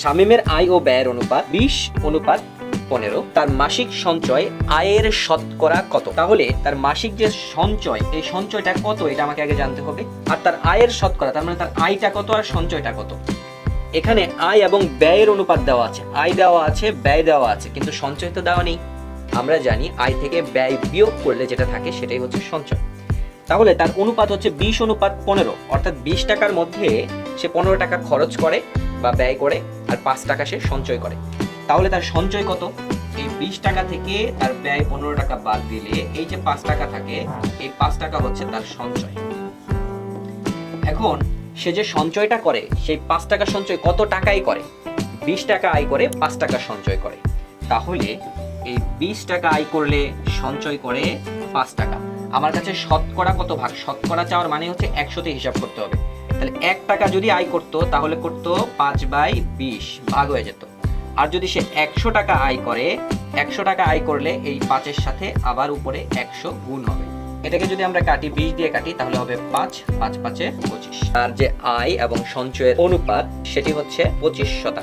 শামীমের আয় ও ব্যয়ের অনুপাত বিশ, অনুপাত পনেরো। তার মাসিক সঞ্চয় আয়ের শতকরা কত? তাহলে তার মাসিক যে সঞ্চয়, এই সঞ্চয়টা কত? এটা আমাকে আগে জানতে হবে। আর তার আয়ের শতকরা, তার মানে তার আয়টা কত আর সঞ্চয়টা কত? এখানে আয় এবং ব্যয়ের অনুপাত দেওয়া আছে। আয় দেওয়া আছে, ব্যয় দেওয়া আছে, কিন্তু সঞ্চয় তো দেওয়া নেই। আমরা জানি আয় থেকে ব্যয় বিয়োগ করলে যেটা থাকে সেটাই হচ্ছে সঞ্চয়। তাহলে তার অনুপাত হচ্ছে বিশ, অনুপাত পনেরো। অর্থাৎ বিশ টাকার মধ্যে সে পনেরো টাকা খরচ করে। বা ব্যয় করে আর পাঁচ টাকা সে সঞ্চয় করে। তাহলে তার সঞ্চয় কত? এই বিশ টাকা থেকে তার ব্যয় পনেরো টাকা বাদ দিলে এই যে পাঁচ টাকা থাকে, এই পাঁচ টাকা হচ্ছে তার সঞ্চয়। এখন সে যে সঞ্চয়টা করে, সেই পাঁচ টাকা সঞ্চয় কত টাকাই করে? বিশ টাকা আয় করে পাঁচ টাকা সঞ্চয় করে। তাহলে এই বিশ টাকা আয় করলে সঞ্চয় করে পাঁচ টাকা। আমার কাছে শতকরা কত ভাগ? শতকরা চাওয়ার মানে হচ্ছে একশোতে হিসাব করতে হবে। তাহলে এক টাকা যদি আয় করতো, তাহলে করতো পাঁচ বাই বিশ ভাগ হয়ে যেত। আর যদি সে একশো টাকা আয় করে, একশো টাকা আয় করলে এই পাঁচের সাথে আবার উপরে একশো গুণ হবে। এটাকে যদি আমরা কাটি, বিশ দিয়ে কাটি, তাহলে হবে পাঁচ পাঁচ পাঁচে পঁচিশ। আর যে আয় এবং সঞ্চয়ের অনুপাত, সেটি হচ্ছে পঁচিশ শতাংশ।